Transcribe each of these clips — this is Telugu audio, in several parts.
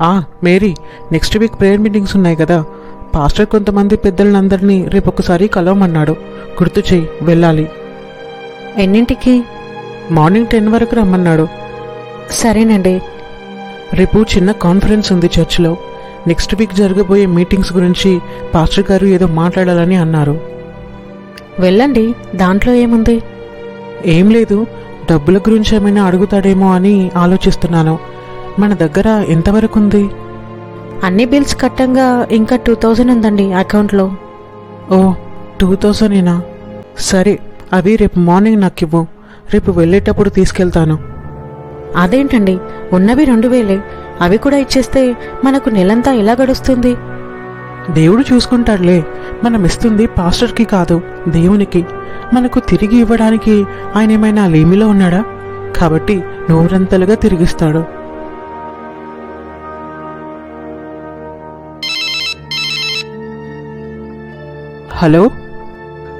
ఆ Mary next week prayer meetings ఉన్నాయి కదా. పాస్టర్ కొంతమంది పెద్దలందరినీ రేపు ఒకసారి కలవమన్నాడు. గుర్తు చెయ్యి వెళ్ళాలి. ఎన్నింటికి? మార్నింగ్ టెన్ వరకు రమ్మన్నాడు. సరేనండి. రేపు చిన్న కాన్ఫరెన్స్ ఉంది చర్చిలో నెక్స్ట్ వీక్ జరగబోయే మీటింగ్స్ గురించి పాస్టర్ గారు ఏదో మాట్లాడాలని అన్నారు. వెళ్ళండి దాంట్లో ఏముంది? ఏం లేదు డబ్బుల గురించి ఏమైనా అడుగుతాడేమో అని ఆలోచిస్తున్నాను. మన దగ్గర ఎంతవరకు ఉంది అన్ని బిల్స్ కట్టంగా ఇంకా టూ థౌజండ్ ఉందండి అకౌంట్లో. ఓ టూ థౌజండేనా? సరే అవి రేపు మార్నింగ్ నాకు ఇవ్వు రేపు వెళ్ళేటప్పుడు తీసుకెళ్తాను. అదేంటండి? ఉన్నవి రెండు వేలే. అవి కూడా ఇచ్చేస్తే మనకు నెలంతా ఎలా గడుస్తుంది? దేవుడు చూసుకుంటాడులే. మనం ఇస్తుంది పాస్టర్కి కాదు దేవునికి. మనకు తిరిగి ఇవ్వడానికి ఆయన ఏమైనా లేమిలో ఉన్నాడా? కాబట్టి నూరంతలుగా తిరిగిస్తాడు. హలో?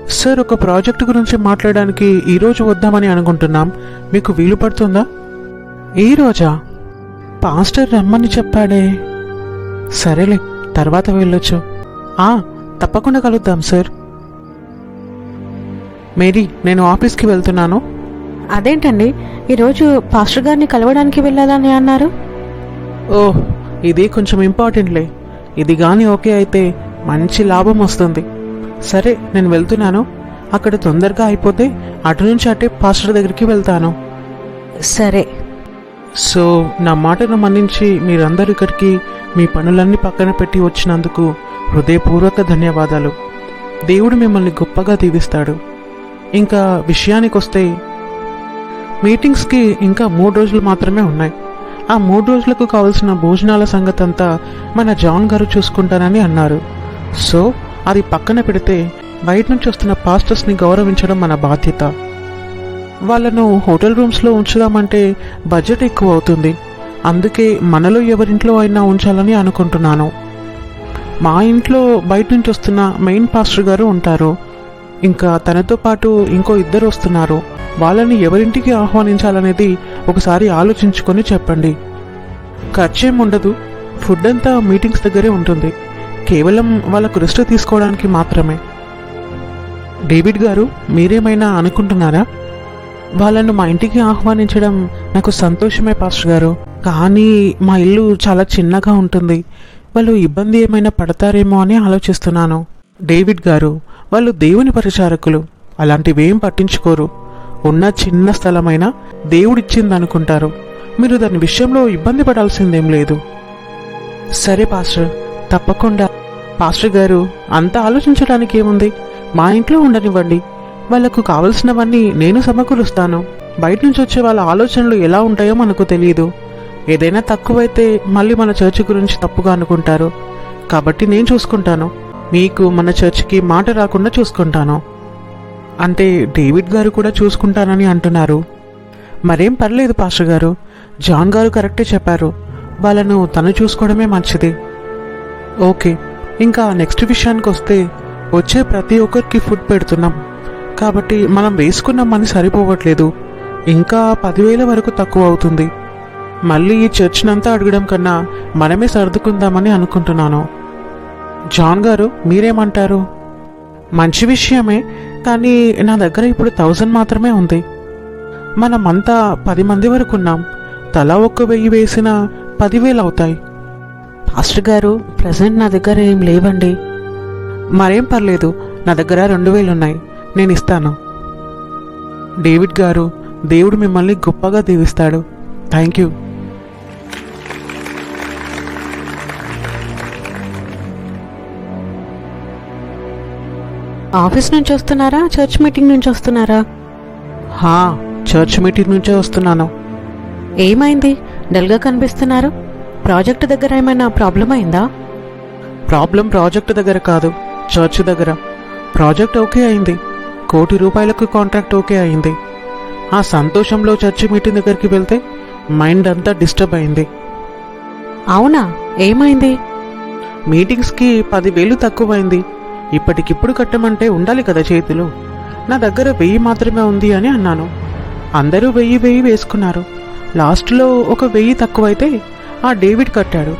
సార్ ఒక ప్రాజెక్ట్ గురించి మాట్లాడడానికి ఈరోజు వద్దామని అనుకుంటున్నాం. మీకు వీలు పడుతుందా? ఈ రోజా? పాస్టర్ రమ్మని చెప్పాడే. సరేలే తర్వాత వెళ్ళొచ్చు. ఆ తప్పకుండా కలుద్దాం సార్. మేరీ నేను ఆఫీస్కి వెళ్తున్నాను. అదేంటండి? ఈరోజు పాస్టర్ గారిని కలవడానికి వెళ్ళాలని అన్నారు. ఓహ్ ఇది కొంచెం ఇంపార్టెంట్లే. ఇది కానీ ఓకే అయితే మంచి లాభం వస్తుంది. సరే నేను వెళ్తున్నాను. అక్కడ తొందరగా అయిపోతే అటు నుంచి అటే పాస్టర్ దగ్గరికి వెళ్తాను. సరే. సో నా మాటను మన్నించి మీరందరూ ఇక్కడికి మీ పనులన్నీ పక్కన పెట్టి వచ్చినందుకు హృదయపూర్వక ధన్యవాదాలు. దేవుడు మిమ్మల్ని గొప్పగా దీవిస్తాడు. ఇంకా విషయానికి వస్తే మీటింగ్స్కి ఇంకా మూడు రోజులు మాత్రమే ఉన్నాయి. ఆ మూడు రోజులకు కావలసిన భోజనాల సంగతి అంతా మన జాన్ గారు చూసుకుంటానని అన్నారు. సో అది పక్కన పెడితే బయట నుంచి వస్తున్న పాస్టర్స్ని గౌరవించడం మన బాధ్యత. వాళ్ళను హోటల్ రూమ్స్లో ఉంచుదామంటే బడ్జెట్ ఎక్కువ అవుతుంది అందుకే మనలో ఎవరింట్లో అయినా ఉంచాలని అనుకుంటున్నాను. మా ఇంట్లో బయట నుంచి వస్తున్న మెయిన్ పాస్టర్ గారు ఉంటారు. ఇంకా తనతో పాటు ఇంకో ఇద్దరు వస్తున్నారు. వాళ్ళని ఎవరింటికి ఆహ్వానించాలనేది ఒకసారి ఆలోచించుకొని చెప్పండి. ఖర్చేం ఉండదు. ఫుడ్ అంతా మీటింగ్స్ దగ్గరే ఉంటుంది. కేవలం వాళ్ళకు రెస్ట్ తీసుకోవడానికి మాత్రమే. డేవిడ్ గారు మీరేమైనా అనుకుంటున్నారా? వాళ్ళను మా ఇంటికి ఆహ్వానించడం నాకు సంతోషమే పాస్టర్ గారు. కానీ మా ఇల్లు చాలా చిన్నగా ఉంటుంది. వాళ్ళు ఇబ్బంది ఏమైనా పడతారేమో అని ఆలోచిస్తున్నాను. డేవిడ్ గారు వాళ్ళు దేవుని పరిచారకులు. అలాంటివేం పట్టించుకోరు. ఉన్న చిన్న స్థలమైనా దేవుడిచ్చింది అనుకుంటారు మీరు దాని విషయంలో ఇబ్బంది పడాల్సిందేం లేదు. సరే పాస్టర్. తప్పకుండా. పాస్టర్ గారు అంత ఆలోచించడానికి ఏముంది? మా ఇంట్లో ఉండనివ్వండి. వాళ్ళకు కావలసినవన్నీ నేను సమకూరుస్తాను. బయట నుంచి వచ్చే వాళ్ళ ఆలోచనలు ఎలా ఉంటాయో మనకు తెలియదు ఏదైనా తక్కువైతే మళ్ళీ మన చర్చ్ గురించి తప్పుగా అనుకుంటారు. కాబట్టి నేను చూసుకుంటాను. మీకు మన చర్చ్కి మాట రాకుండా చూసుకుంటాను. అంటే డేవిడ్ గారు కూడా చూసుకుంటానని అంటున్నారు. మరేం పర్లేదు పాస్టర్ గారు. జాన్ గారు కరెక్టే చెప్పారు. వాళ్ళను తను చూసుకోవడమే మంచిది. ఓకే. ఇంకా నెక్స్ట్ విషయానికి వస్తే వచ్చే ప్రతి ఒక్కరికి ఫుడ్ పెడుతున్నాం. కాబట్టి మనం వేసుకున్న మనీ సరిపోవట్లేదు. ఇంకా పదివేల వరకు తక్కువ అవుతుంది. మళ్ళీ ఈ చర్చ్నంతా అడగడం కన్నా మనమే సర్దుకుందామని అనుకుంటున్నాను. జాన్ గారు మీరేమంటారు? మంచి విషయమే కానీ నా దగ్గర ఇప్పుడు థౌజండ్ మాత్రమే ఉంది. మనమంతా పది మంది వరకు ఉన్నాం. తలా ఒక్క వెయ్యి వేసిన పదివేలు అవుతాయి. పాస్టర్ గారు ప్రజెంట్ నా దగ్గర ఏం లేవండి. మరేం పర్లేదు నా దగ్గర రెండు వేలు ఉన్నాయి నేను ఇస్తాను. డేవిడ్ గారు దేవుడు మిమ్మల్ని గొప్పగా దీవిస్తాడు. Thank you. ఆఫీస్ నుంచి వస్తున్నారా చర్చ్ మీటింగ్ నుంచి వస్తున్నారా? హా చర్చ్ మీటింగ్ నుంచే వస్తున్నాను. ఏమైంది? డల్గా కనిపిస్తున్నారు? ప్రాజెక్ట్ దగ్గర ఏమైనా ప్రాబ్లం అయిందా? ప్రాబ్లం ప్రాజెక్ట్ దగ్గర కాదు చర్చ్ దగ్గర. ప్రాజెక్ట్ ఓకే అయింది కోటి రూపాయలకు కాంట్రాక్ట్ ఓకే అయింది. ఆ సంతోషంలో చర్చ్ మీటింగ్ దగ్గరికి వెళ్తే మైండ్ అంతా డిస్టర్బ్ అయింది. అవునా? ఏమైంది? మీటింగ్స్కి పదివేలు తక్కువైంది. ఇప్పటికిప్పుడు కట్టమంటే ఉండాలి కదా చేతిలో. నా దగ్గర వెయ్యి మాత్రమే ఉంది అని అన్నాను. అందరూ వెయ్యి వెయ్యి వేసుకున్నారు. లాస్ట్లో ఒక వెయ్యి తక్కువైతే ఆ డేవిడ్ కట్టాడు.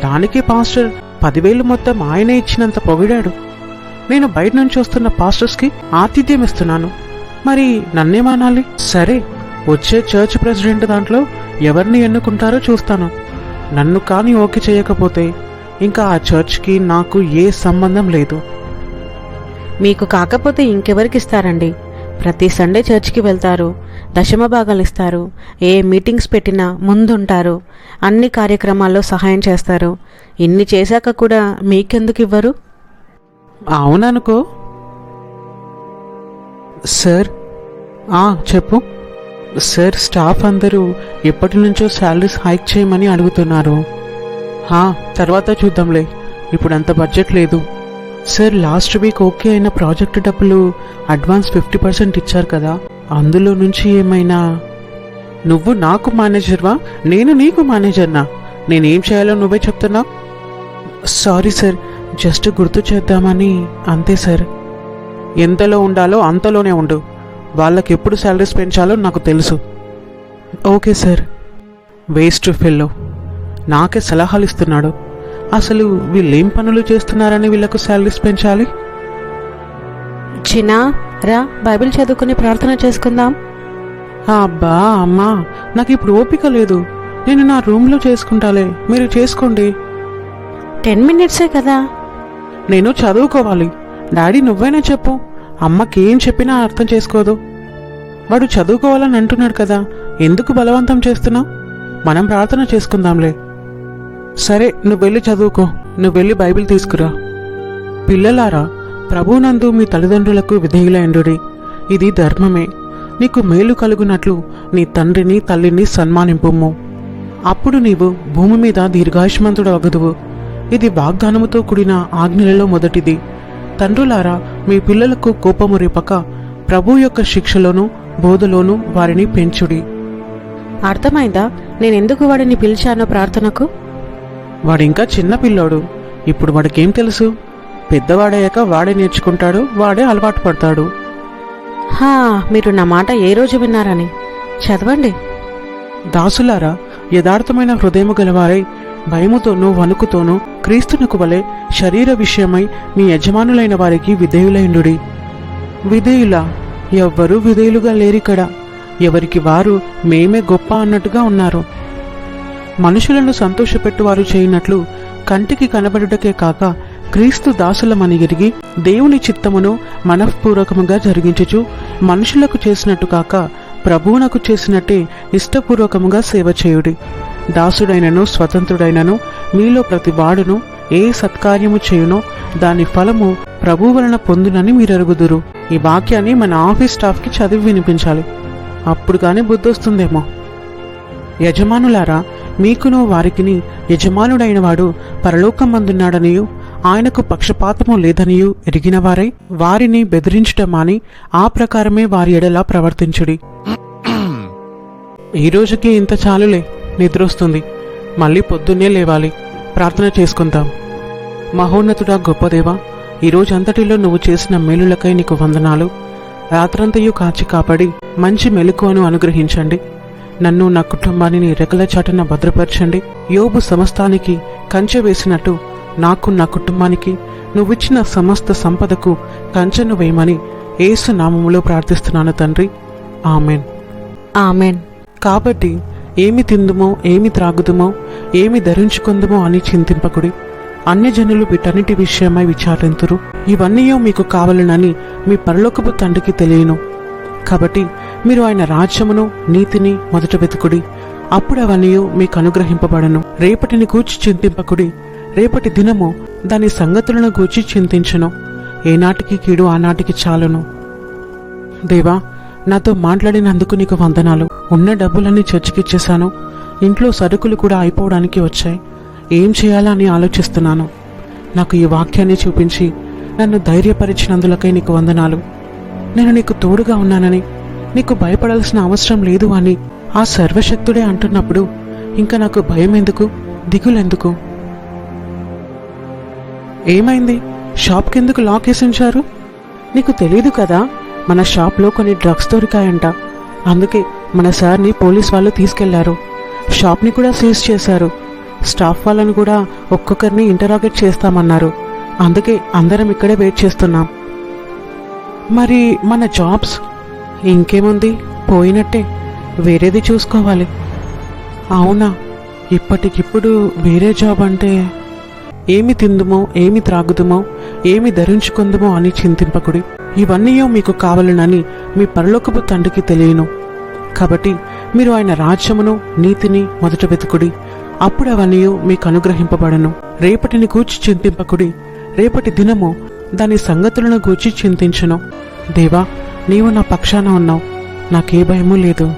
దానికి పాస్టర్ పదివేలు మొత్తం ఆయనే ఇచ్చినంత పొగిడాడు. నేను బయట నుంచి వస్తున్న పాస్టర్స్కి ఆతిథ్యం ఇస్తున్నాను. మరి నన్నేమానాలి సరే వచ్చే చర్చ్ ప్రెసిడెంట్ దాంట్లో ఎవరిని ఎన్నుకుంటారో చూస్తాను. నన్ను కానీ ఓకే చేయకపోతే ఇంకా ఆ చర్చ్కి నాకు ఏ సంబంధం లేదు. మీకు కాకపోతే ఇంకెవరికి ఇస్తారండి? ప్రతి సండే చర్చ్కి వెళ్తారు. దశమ భాగాలు ఇస్తారు. ఏ మీటింగ్స్ పెట్టినా ముందుంటారు. అన్ని కార్యక్రమాల్లో సహాయం చేస్తారు. ఇన్ని చేశాక కూడా మీకెందుకు ఇవ్వరు? అవుననుకో. సార్ ఆ, చెప్పు. సార్ స్టాఫ్ అందరూ ఎప్పటి నుంచో శాలరీస్ హైక్ చేయమని అడుగుతున్నారు. తర్వాత చూద్దాంలే. ఇప్పుడు అంత బడ్జెట్ లేదు. సార్ లాస్ట్ వీక్ ఓకే అయిన ప్రాజెక్ట్ డబ్బులు అడ్వాన్స్ ఫిఫ్టీ పర్సెంట్ ఇచ్చారు కదా. అందులో నుంచి ఏమైనా? నువ్వు నాకు మేనేజర్వా? నేను నీకు మేనేజర్నా? నేనేం చేయాలో నువ్వే చెప్తున్నావు సారీ సార్ జస్ట్ గుర్తు చేద్దామని. అంతే సార్. ఎంతలో ఉండాలో అంతలోనే ఉండు. వాళ్ళకి ఎప్పుడు శాలరీస్ పెంచాలో నాకు తెలుసు. Okay sir. Waste fellow. నాకే సలహాలు ఇస్తున్నాడు. అసలు వీళ్ళేం పనులు చేస్తున్నారని వీళ్ళకు శాలరీస్ పెంచాలి? చిన్నా రా బైబిల్ చదువుకుని ప్రార్థన చేసుకుందాం. అబ్బా అమ్మా నాకు ఇప్పుడు ఓపిక లేదు. నేను నా రూమ్లో చేసుకుంటాలే మీరు చేసుకోండి. టెన్ మినిట్సే కదా. నేను చదువుకోవాలి. డాడీ నువ్వైనా చెప్పు. అమ్మకి ఏం చెప్పినా అర్థం చేసుకోదు. వాడు చదువుకోవాలని అంటున్నాడు కదా ఎందుకు బలవంతం చేస్తున్నావు? మనం ప్రార్థన చేసుకుందాంలే. సరే నువ్వు వెళ్ళి చదువుకో. నువ్వు వెళ్ళి బైబిల్ తీసుకురా. పిల్లలారా ప్రభునందు మీ తల్లిదండ్రులకు విధేయులైండుడి. ఇది ధర్మమే. నీకు మేలు కలుగునట్లు నీ తండ్రిని తల్లిని సన్మానింపుము. అప్పుడు నీవు భూమి మీద దీర్ఘాయుష్మంతుడు అగదువు ఇది వాగ్దానముతో కూడిన ఆజ్ఞలలో మొదటిది. తండ్రులారా మీ పిల్లలకు కోపము రేపక ప్రభు యొక్క శిక్షలోను బోధలోను వారిని పెంచుడి. అర్థమైందా? నేనెందుకు వాడిని పిలిచానో ప్రార్థనకు? వాడింకా చిన్న పిల్లోడు. ఇప్పుడు వాడికేం తెలుసు? పెద్దవాడయ్యాక వాడే నేర్చుకుంటాడు వాడే అలవాటు పడతాడు. హా మీరు నా మాట ఏ రోజు విన్నారని. చదవండి. దాసులారా యథార్థమైన హృదయము గలవారై భయముతోనూ వణుకుతోనూ క్రీస్తునకు వలె శరీర విషయమై మీ యజమానులైన వారికి విధేయులైండుడి విధేయులా? ఎవ్వరూ విధేయులుగా లేరిక్కడ. ఎవరికి వారు మేమే గొప్ప అన్నట్టుగా ఉన్నారు. మనుషులను సంతోషపెట్టువారు చేయనట్లు కంటికి కనబడుటకే కాక క్రీస్తు దాసులమని ఎరిగి దేవుని చిత్తమును మనఃపూర్వకముగా జరిగించుచు మనుషులకు చేసినట్టు కాక ప్రభువునకు చేసినట్టే ఇష్టపూర్వకముగా సేవ చేయుడి. దాసుడైనను స్వతంత్రుడైనను మీలో ప్రతి వాడును ఏ సత్కార్యము చేయునో దాని ఫలము ప్రభు వలన పొందునని మీరెరుగుదురు. ఈ వాక్యాన్ని మన ఆఫీస్ స్టాఫ్కి చదివి వినిపించాలి. అప్పుడు కానీ బుద్ధొస్తుందేమో. యజమానులారా మీకును వారికిని యజమానుడైన వాడు పరలోకమందున్నాడనియు ఆయనకు పక్షపాతము లేదనియూ ఎరిగినవారై వారిని బెదిరించటమాని ఆ ప్రకారమే వారి ఎడలా ప్రవర్తించుడి. ఈ రోజుకి ఇంత చాలులే నిద్రొస్తుంది. మళ్ళీ పొద్దున్నే లేవాలి. ప్రార్థన చేసుకుందాం. మహోన్నతుడా గొప్పదేవా ఈ అంతటిలో నువ్వు చేసిన మేలులకై నీకు వందనాలు. రాత్రంతయు కాచి కాపాడి మంచి మెలకువను అనుగ్రహించండి. నన్ను నా కుటుంబాన్ని నీ రెక్కల చాటున భద్రపరచండి. యోబు సమస్తానికి కంచె వేసినట్టు నాకు నా కుటుంబానికి నువ్విచ్చిన సమస్త సంపదకు కంచెను వేయమని ఏసు నామములో ప్రార్థిస్తున్నాను తండ్రి. ఆమెన్. ఆమెన్. కాబట్టి ఏమి తిందుమో ఏమి త్రాగుదుమో ఏమి ధరించుకుందుమో అని చింతింపకుడి. అన్యజనులు వీటన్నిటి విషయమై విచారింతురు. ఇవన్నీ మీకు కావాలనని మీ పరలోకపు తండ్రికి తెలియను. కాబట్టి మీరు ఆయన రాజ్యమును నీతిని మొదట వెతుకుడి. అప్పుడు అవన్నీ మీకు అనుగ్రహింపబడను. రేపటిని గూర్చి చింతింపకుడి. రేపటి దినము దాని సంగతులను గూర్చి చింతించును. ఏనాటికి కీడు ఆనాటికి చాలును. దేవా నాతో మాట్లాడినందుకు నీకు వందనాలు. ఉన్న డబ్బులన్నీ చర్చికిచ్చేశాను. ఇంట్లో సరుకులు కూడా అయిపోవడానికి వచ్చాయి. ఏం చేయాలా అని ఆలోచిస్తున్నాను. నాకు ఈ వాక్యాన్ని చూపించి నన్ను ధైర్యపరిచినందులకై నీకు వందనాలు. నేను నీకు తోడుగా ఉన్నానని నీకు భయపడాల్సిన అవసరం లేదు అని ఆ సర్వశక్తుడే అంటున్నప్పుడు ఇంకా నాకు భయం ఎందుకు దిగులెందుకు? ఏమైంది? షాప్ కిందకు లాక్ వేసించారు నీకు తెలియదు కదా మన షాప్లో కొన్ని డ్రగ్స్ దొరికాయంట. అందుకే మన సార్ని పోలీస్ వాళ్ళు తీసుకెళ్ళారు. షాప్ని కూడా సీజ్ చేశారు. స్టాఫ్ వాళ్ళని కూడా ఒక్కొక్కరిని ఇంటరాగేట్ చేస్తామన్నారు. అందుకే అందరం ఇక్కడే వెయిట్ చేస్తున్నాం. మరి మన జాబ్స్ ఇంకేముంది? పోయినట్టే వేరేది చూసుకోవాలి. అవునా? ఇప్పటికిప్పుడు వేరే జాబ్ అంటే ఏమి తిందుమో ఏమి త్రాగుదుమో ఏమి ధరించుకుందుమో అని చింతింపకుడి. ఇవన్నీ మీకు కావాలనని మీ పరలోకపు తండ్రికి తెలియను. కాబట్టి మీరు ఆయన రాజ్యమును నీతిని మొదట వెతుకుడి. అప్పుడు అవన్నీ మీకు అనుగ్రహింపబడను. రేపటిని కూర్చి చింతింపకుడి. రేపటి దినము దాని సంగతులను గూర్చి చింతించను. దేవా నీవు నా పక్షాన ఉన్నావు. నాకే భయము లేదు.